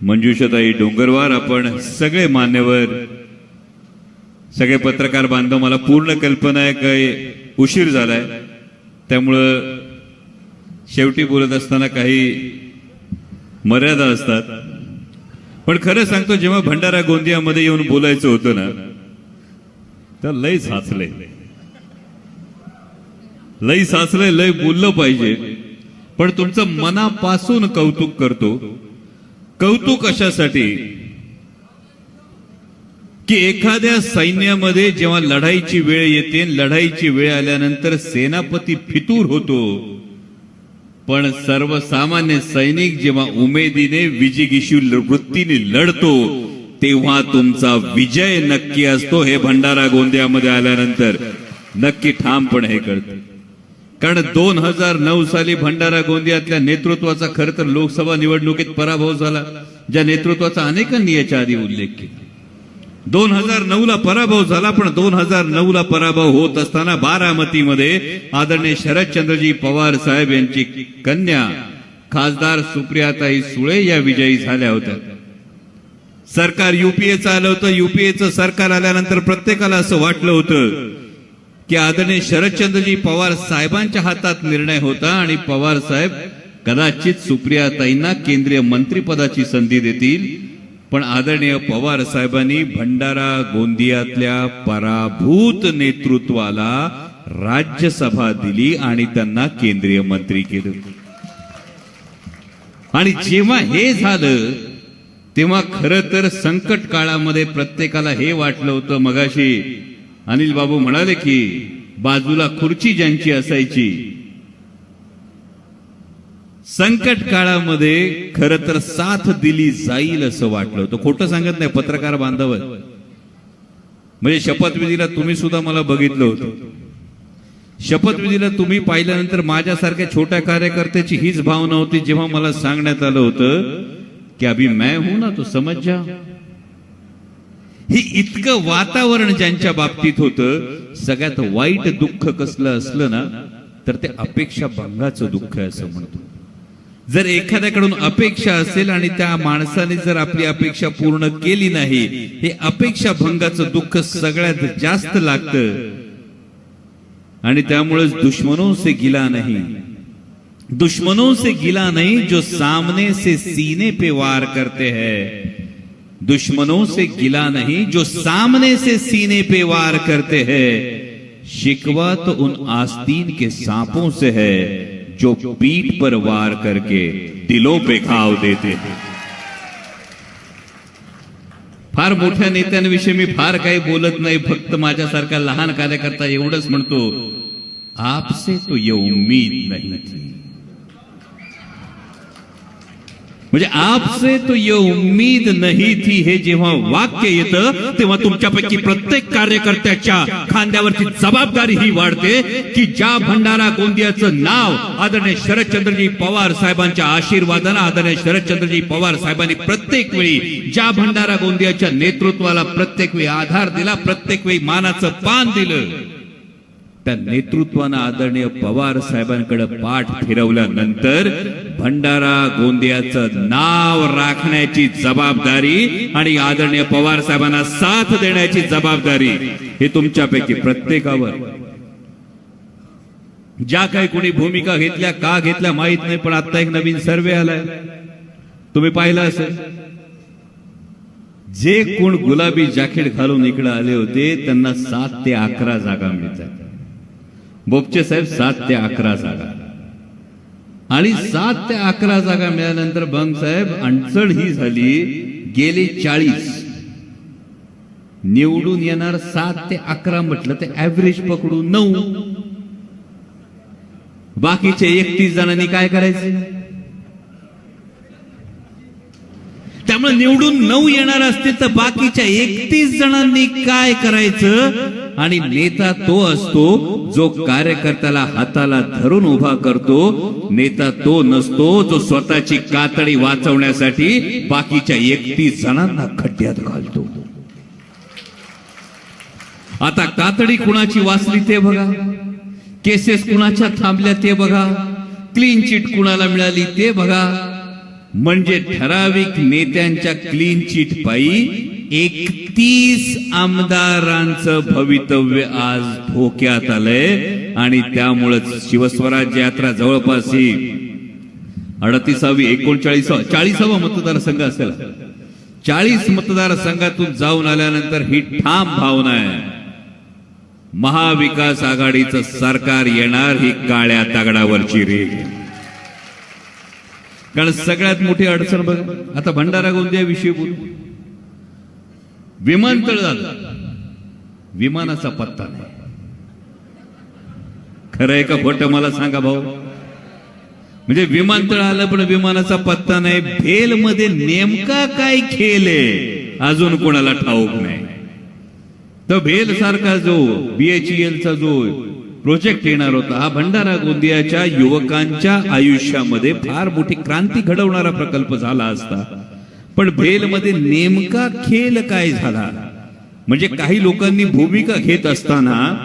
मंजुषाताई डोंगरवार आपण सगळे मान्यवर सगळे पत्रकार बांधव मला पूर्ण कल्पना आहे काही उशीर झालाय. त्यामुळं शेवटी बोलत असताना काही मर्यादा असतात. पण खरं सांगतो जेव्हा भंडारा गोंदियामध्ये येऊन बोलायचं होतं ना तर लय साचलंय लय साचलंय लय बोललं पाहिजे. पण तुमचं मनापासून कौतुक करतो कौतुक अशासाठी की एखाद्या सैन्यामध्ये जेव्हा लढाईची वेळ येते लढाईची वेळ आल्यानंतर सेनापती फितूर होतो. पण सर्वसामान्य सैनिक जेव्हा उमेदीने विजिगिशू वृत्तीने लढतो तेव्हा तुमचा विजय नक्की असतो हे भंडारा गोंदियामध्ये आल्यानंतर. नक्की ठामपणे हे कळतं कारण दोन हजार नऊ साली भंडारा गोंदियातल्या नेतृत्वाचा खर तर लोकसभा निवडणुकीत पराभव झाला ज्या नेतृत्वाचा अनेकांनी याच्या आधी उल्लेख केला. दोन हजार नऊ ला पराभव झाला पण दोन हजार नऊ ला पराभव होत असताना बारामतीमध्ये आदरणीय शरदचंद्रजी पवार साहेब यांची कन्या खासदार सुप्रियाताई सुळे या विजयी झाल्या होत्या. सरकार युपीएचं आलं होतं युपीएचं सरकार आल्यानंतर प्रत्येकाला असं वाटलं होतं की आदरणीय शरदचंद्रजी पवार साहेबांच्या हातात निर्णय होता आणि पवार साहेब कदाचित सुप्रियाताईंना केंद्रीय मंत्रिपदाची संधी देतील. पण आदरणीय पवार साहेबांनी भंडारा गोंदियातल्या पराभूत नेतृत्वाला राज्यसभा दिली आणि त्यांना केंद्रीय मंत्री केलं. आणि जेव्हा हे झालं तेव्हा खर तर संकट काळामध्ये प्रत्येकाला हे वाटलं होतं मगाशी अनिल बाबू म्हणाले की बाजूला खुर्ची ज्यांची असायची संकट काळामध्ये खर तर साथ दिली जाईल असं वाटलं तो खोटं सांगत नाही पत्रकार बांधव म्हणजे शपथविधीला तुम्ही सुद्धा मला बघितलं होतं. शपथविधीला तुम्ही पाहिल्यानंतर माझ्यासारख्या छोट्या कार्यकर्त्याची हीच भावना होती जेव्हा मला सांगण्यात आलं होतं की अभि मैं हूं हो ना तो समज जा. हे इतकं वातावरण ज्यांच्या बाबतीत होतं सगळ्यात वाईट दुःख कसलं असलं ना तर ते अपेक्षा भंगाचं दुःख आहे असं म्हणतो. जर एखाद्याकडून अपेक्षा असेल आणि त्या माणसाने जर आपली अपेक्षा पूर्ण केली नाही हे अपेक्षा भंगाचं दुःख सगळ्यात जास्त लागतं. आणि त्यामुळेच दुश्मनों से गिला नाही. दुश्मनों से गिला नहीं जो सामने से सीने पे वार करते हैं. दुश्मनों से गिला नहीं, जो सामने से सीने पे वार करते हैं। शिकवा तो उन आस्तीन के सांपों से है, जो पीठ पर वार करके दिलों पे घाव देते हैं। फार मोठ्या नेत्यांविषयी मी फार काही बोलत नाही, फक्त माझ्यासारखा लहान कार्यकर्ता एवढंच म्हणतो, आपसे तो ये उम्मीद नहीं थी। म्हणजे आपसे तो ये उम्मीद नाही थी हे जेव्हा वाक्य येतं तेव्हा तुमच्यापैकी प्रत्येक कार्यकर्त्याच्या खांद्यावरची जबाबदारी ही वाढते की ज्या भंडारा गोंदियाचं नाव आदरणीय शरदचंद्रजी पवार साहेबांच्या आशीर्वादानं आदरणीय शरदचंद्रजी पवार साहेबांनी प्रत्येक वेळी ज्या भंडारा गोंदियाच्या नेतृत्वाला प्रत्येक वेळी आधार दिला प्रत्येक वेळी मानाचं पान दिलं. त्या नेतृत्वानं आदरणीय पवार साहेबांकडे पाठ फिरवल्यानंतर भंडारा गोंदियाचं नाव राखण्याची जबाबदारी आणि आदरणीय पवार साहेबांना साथ देण्याची जबाबदारी हे तुमच्यापैकी प्रत्येकावर. ज्या काही कोणी भूमिका घेतल्या का घेतल्या माहीत नाही पण आता एक नवीन सर्वे आलाय. तुम्ही पाहिला असेल. जे कोण गुलाबी जॅकेट घालून इकडे आले होते त्यांना सात ते अकरा जागा मिळतात. बोपचे साहेब सात ते अकरा जागा. आणि सात ते अकरा जागा मिळाल्यानंतर बंग साहेब अडचण ही झाली गेले चाळीस. निवडून येणार सात ते अकरा म्हटलं ते ऍव्हरेज पकडून नऊ. बाकीचे एकतीस जणांनी काय करायचं? त्यामुळे निवडून नऊ येणार असतील तर बाकीच्या एकतीस जणांनी काय करायचं? आणि नेता तो असतो जो कार्यकर्त्याला हाताला धरून उभा करतो. नेता तो नसतो जो स्वतःची कातडी वाचवण्यासाठी बाकीच्या एकतीस जणांना खड्ड्यात घालतो. आता कातडी कुणाची वाचली ते बघा. केसेस कुणाच्या थांबल्या ते बघा. क्लीन चिट कुणाला मिळाली ते बघा. म्हणजे ठराविक नेत्यांच्या क्लीन चिट पायी एकतीस आमदारांचं भवितव्य आज धोक्यात आलंय आणि त्यामुळेच शिवस्वराज्य यात्रा जवळपास ही अडतीसावी एकोणचाळीसावा चाळीसावा मतदारसंघ असेल. चाळीस मतदारसंघातून जाऊन आल्यानंतर ही ठाम भावना आहे. महाविकास आघाडीचं सरकार येणार ही काळ्या तगडावरची रेग कारण सगळ्यात मोठी अडचण बघ आता भंडारा गोंदिया विषयी बोलू. विमानतळ झालं विमानाचा पत्ता नाही. खरं आहे का खोटं मला सांगा भाऊ? म्हणजे विमानतळ आलं पण विमानाचा पत्ता नाही. भेल मध्ये नेमका काय खेळ आहे? अजून कोणाला ठाऊक नाही. तर भेल सारखा जो बीएचईएलचा जो प्रोजेक्ट येणार होता. हा भंडारा गोंदियाच्या युवकांच्या आयुष्यामध्ये फार मोठी क्रांती घडवणारा प्रकल्प झाला असता. पण भेलमध्ये नेमका खेल काय झाला? म्हणजे काही लोकांनी भूमिका घेत असताना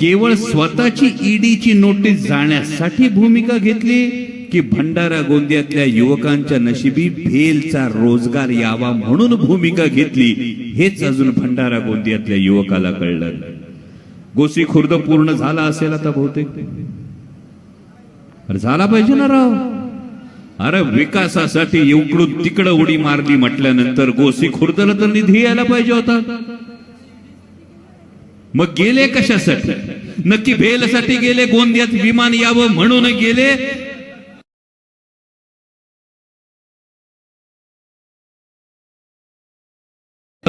केवळ स्वतःची ईडीची नोटीस जाण्यासाठी भूमिका घेतली की भंडारा गोंदियातल्या युवकांच्या नशिबी भेलचा रोजगार यावा म्हणून भूमिका घेतली हेच अजून भंडारा गोंदियातल्या युवकाला कळलं. गोसी खुर्द पूर्ण झाला असेल आता बहुतेक. अरे झाला पाहिजे ना राव. अरे विकासासाठी इकडून तिकडं उडी मारली म्हटल्यानंतर गोसी खुर्दला तर निधी यायला पाहिजे होता. मग गेले कशासाठी? नक्की भेलसाठी गेले गोंदियात विमान यावं म्हणून गेले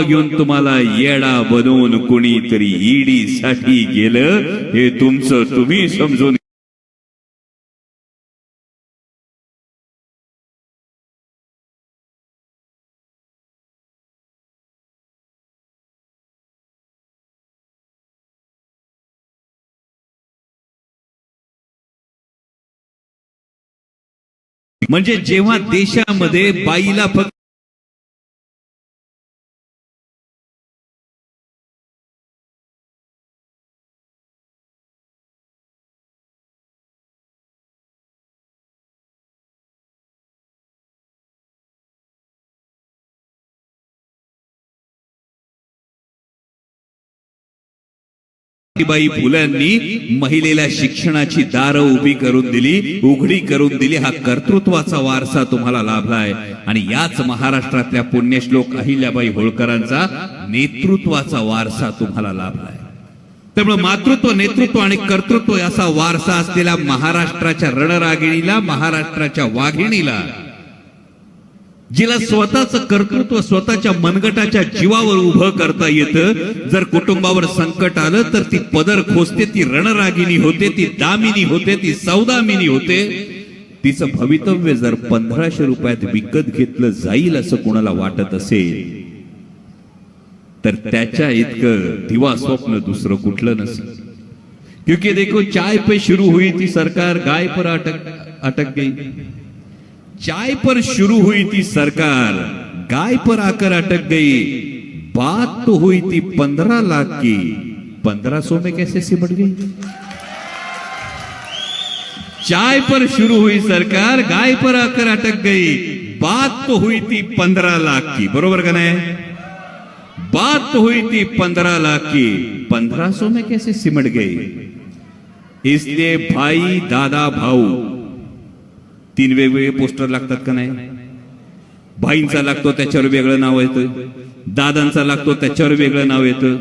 घेऊन तुम्हाला येडा बनवून कुणीतरी ईडी साठी गेलं हे तुमचं तुम्ही समजून म्हणजे जेव्हा देशामध्ये बाईला फक्त सावित्रीबाई फुलांनी महिलेला शिक्षणाची दारं उभी करून दिली उघडी करून दिली. हा कर्तृत्वाचा वारसा तुम्हाला लाभलाय. आणि याच महाराष्ट्रातल्या पुण्यश्लोक अहिल्याबाई होळकरांचा नेतृत्वाचा वारसा तुम्हाला लाभलाय. त्यामुळे मातृत्व नेतृत्व आणि कर्तृत्व असा वारसा असलेल्या महाराष्ट्राच्या रणरागिणीला महाराष्ट्राच्या वाघिणीला जिला स्वतःच कर्तृत्व स्वतःच्या मनगटाच्या जीवावर उभं करता येतं. जर कुटुंबावर संकट आलं तर ती पदर खोसते ती रणरागिनी होते ती दामिनी होते ती सौदामिनी होते. तिचं भवितव्य जर पंधराशे रुपयात विकत घेतलं जाईल असं कोणाला वाटत असेल तर त्याच्या इतकं दिवा स्वप्न दुसरं कुठलं नसेल. क्योंकि देखो चाय पे शुरू हुई थी सरकार गाय पर अटक अटक गई. चाय पर शुरू हुई थी सरकार। गाय पर आकर अटक गई। बात तो हुई थी पंद्रह लाख की। पंद्रह सौ में कैसे सिमट गई? चाय पर शुरू हुई सरकार, गाय पर आकर अटक गई। बात तो हुई थी पंद्रह लाख की। बरोबर का बात तो हुई थी पंद्रह लाख की। पंद्रह सौ में कैसे सिमट गई? इसलिए भाई, दादा, भाऊ तीन वेगवेगळे पोस्टर लागतात का नाही? भाईंचा लागतो त्याच्यावर वेगळं नाव येतं. दादांचा लागतो त्याच्यावर वेगळं नाव येतं.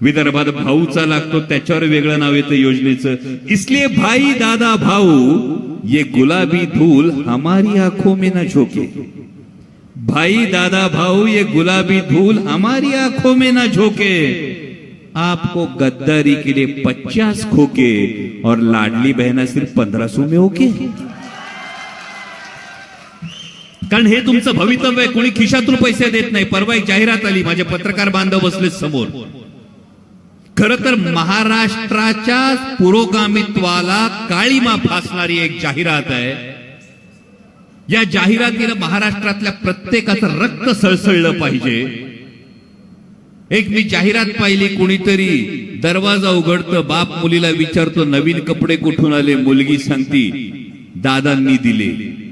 विदर्भात भाऊचा लागतो त्याच्यावर वेगळं नाव येतं योजनेचं. इसलिए भाई दादा भाऊ ये गुलाबी धूल हमारी आंखों में ना झोके. भाई दादा भाऊ ये गुलाबी धूल हमारी आंखों में ना झोके. आपको गद्दारी के लिए पचास खोके और लाडली बहना सिर्फ पंद्रह सौ में ओके कारण हे तुमचं भवितव्य आहे. कोणी खिशातून पैसे देत नाही. परवा एक जाहिरात आली. माझे पत्रकार बांधव बसले समोर. खर तर महाराष्ट्राच्या पुरोगामित्वाला काळीमा फासणारी एक जाहिरात आहे. या जाहिरातीला महाराष्ट्रातल्या प्रत्येकाचं रक्त सळसळलं पाहिजे. एक मी जाहिरात पाहिली कोणीतरी दरवाजा उघडतं बाप मुलीला विचारतो नवीन कपडे कुठून आले? मुलगी सांगती दादांनी दिले.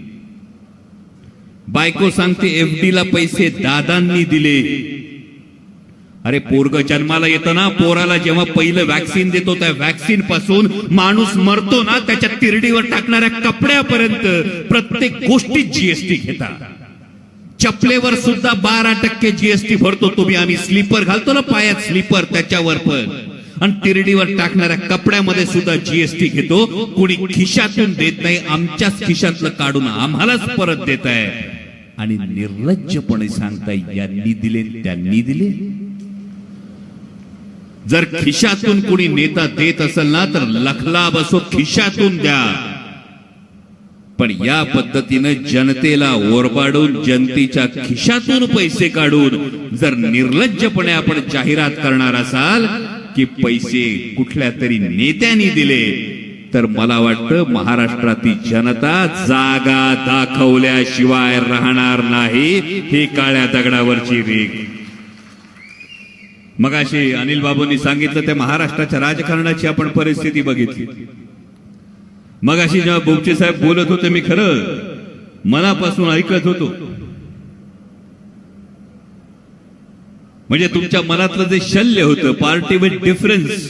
बायको सांगते एफडी ला पैसे दादांनी दिले. अरे पोरग जन्माला येतं ना पोराला जेव्हा पहिलं वॅक्सिन देतो त्या वॅक्सिनपासून माणूस मरतो ना त्याच्या तिरडीवर टाकणाऱ्या कपड्यापर्यंत प्रत्येक गोष्टीत जीएसटी घेतात. चपलेवर सुद्धा बारा टक्के जीएसटी भरतो तुम्ही आम्ही स्लीपर घालतो ना पायात स्लीपर त्याच्यावर पण. आणि तिरडीवर टाकणाऱ्या कपड्यामध्ये सुद्धा जीएसटी घेतो. कुणी खिशातून देत नाही आमच्याच खिशातलं काढून आम्हालाच परत देत आहे आणि निर्लज्जपणे सांगताय यांनी दिले त्यांनी दिले. जर खिशातून कुणी नेता देत असेल ना तर लखला बसो खिशातून द्या. पण या पद्धतीनं जनतेला ओरबाडून जनतेच्या खिशातून पैसे काढून जर निर्लज्जपणे आपण जाहिरात करणार असाल की पैसे कुठल्या तरी नेत्यांनी दिले. तर मला वाटतं महाराष्ट्रातील जनता जागा दाखवल्याशिवाय राहणार नाही ही काळ्या दगडावरची रेग मग अशी अनिल बाबूंनी सांगितलं त्या महाराष्ट्राच्या राजकारणाची आपण परिस्थिती बघितली. मग अशी जेव्हा बोगचे साहेब बोलत होते मी खरं मनापासून ऐकत होतो. म्हणजे तुमच्या मनातलं जे शल्य होतं पार्टी विथ डिफरन्स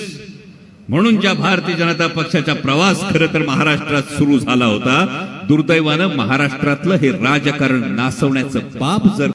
म्हणून ज्या भारतीय जनता पक्षाचा प्रवास खरं तर महाराष्ट्रात सुरू झाला होता दुर्दैवानं महाराष्ट्रातलं हे राजकारण नासवण्याचं पाप जर